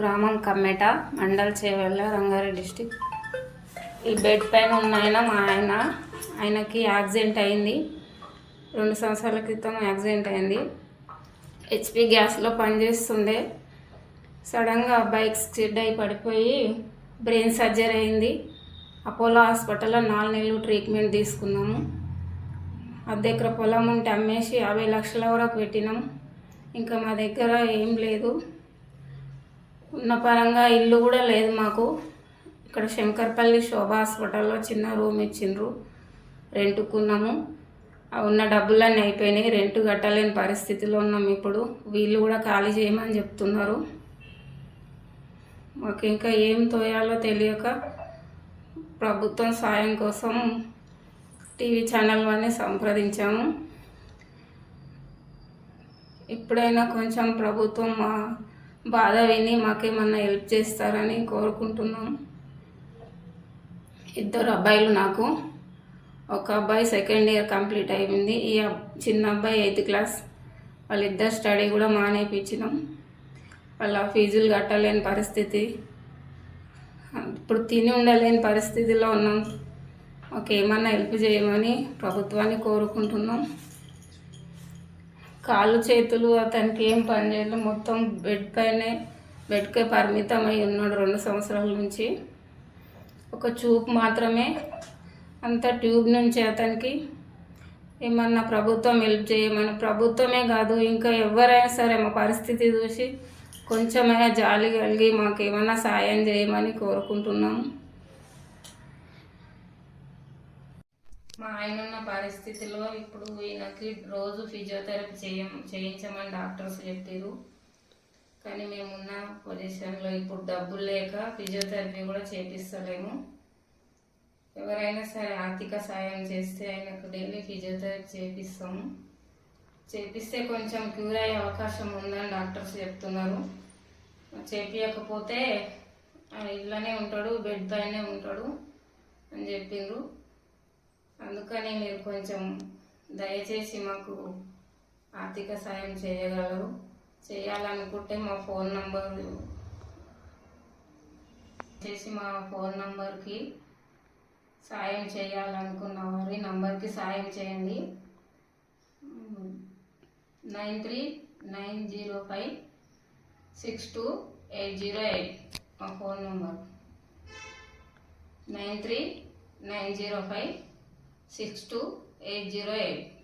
గ్రామం కమ్మెట మండల్ చేవెళ్ళ రంగారెడ్డి డిస్టిక్. ఈ బెడ్ పైన ఉన్న ఆయన మా ఆయన. ఆయనకి యాక్సిడెంట్ అయింది. రెండు సంవత్సరాల క్రితం యాక్సిడెంట్ అయింది. హెచ్పి గ్యాస్లో పనిచేస్తుండే. సడన్గా బైక్ స్కిడ్ అయి పడిపోయి బ్రెయిన్ సర్జరీ అయింది. అపోలో హాస్పిటల్లో నాలుగు నెలలు ట్రీట్మెంట్ తీసుకున్నాము. అద్దె పొలం ఉంటే అమ్మేసి యాభై లక్షల వరకు పెట్టినాం. ఇంకా మా దగ్గర ఏం లేదు. ఉన్న పరంగా ఇల్లు కూడా లేదు మాకు. ఇక్కడ శంకర్పల్లి శోభా హాస్పిటల్లో చిన్న రూమ్ ఇచ్చిండ్రు. రెంట్కున్నాము. ఉన్న డబ్బులన్నీ అయిపోయినాయి. రెంట్ కట్టలేని పరిస్థితిలో ఉన్నాం ఇప్పుడు. వీళ్ళు కూడా ఖాళీ చేయమని చెప్తున్నారు. మాకు ఇంకా ఏం తోయాలో తెలియక ప్రభుత్వం సాయం కోసం టీవీ ఛానల్ వారిని సంప్రదించాము. ఇప్పుడైనా కొంచెం ప్రభుత్వం మా బాధ విని మాకేమన్నా హెల్ప్ చేస్తారని కోరుకుంటున్నాం. ఇద్దరు అబ్బాయిలు నాకు. ఒక అబ్బాయి సెకండ్ ఇయర్ కంప్లీట్ అయింది. ఈ చిన్న అబ్బాయి ఎయిత్ క్లాస్. వాళ్ళిద్దరు స్టడీ కూడా మానేపించినాం వాళ్ళ ఫీజులు కట్టలేని పరిస్థితి. ఇప్పుడు తిని ఉండలేని పరిస్థితిలో ఉన్నాం. మాకు ఏమన్నా హెల్ప్ చేయమని ప్రభుత్వాన్ని కోరుకుంటున్నాం. కాళ్ళు చేతులు అతనికి ఏం పని చేయలేదు. మొత్తం బెడ్ పైనే బెడ్కే పరిమితం అయి ఉన్నాడు రెండు సంవత్సరాల నుంచి. ఒక చూపు మాత్రమే. అంత ట్యూబ్ నుంచి అతనికి ఏమన్నా ప్రభుత్వం హెల్ప్ చేయమని. ప్రభుత్వమే కాదు ఇంకా ఎవరైనా సరే మా పరిస్థితి చూసి కొంచెమైనా జాలి కలిగి మాకు ఏమైనా సాయం చేయమని కోరుకుంటున్నాము. మా ఆయన ఉన్న పరిస్థితిలో ఇప్పుడు ఈయనకి రోజు ఫిజియోథెరపీ చేయ చేయించమని డాక్టర్స్ చెప్పారు కానీ మేమున్న పొజిషన్లో ఇప్పుడు డబ్బులు లేక ఫిజియోథెరపీ కూడా చేపిస్తలేము. ఎవరైనా సరే ఆర్థిక సాయం చేస్తే ఆయనకు డైలీ ఫిజియోథెరపీ చేపిస్తాము. చేపిస్తే కొంచెం క్యూర్ అయ్యే అవకాశం ఉందని డాక్టర్స్ చెప్తున్నారు. చేపించకపోతే ఆయన ఇళ్ళనే ఉంటాడు బెడ్ పైనే ఉంటాడు అని చెప్పిండ్రు. అందుకని మీరు కొంచెం దయచేసి మాకు ఆర్థిక సాయం చేయగలరు. చేయాలనుకుంటే మా ఫోన్ నంబర్ చేసి మా ఫోన్ నంబర్కి సాయం చేయాలనుకున్న వారి నంబర్కి సాయం చేయండి. Nine three nine zero five six two eight zero eight మా phone number. Nine three nine zero five six two eight zero eight.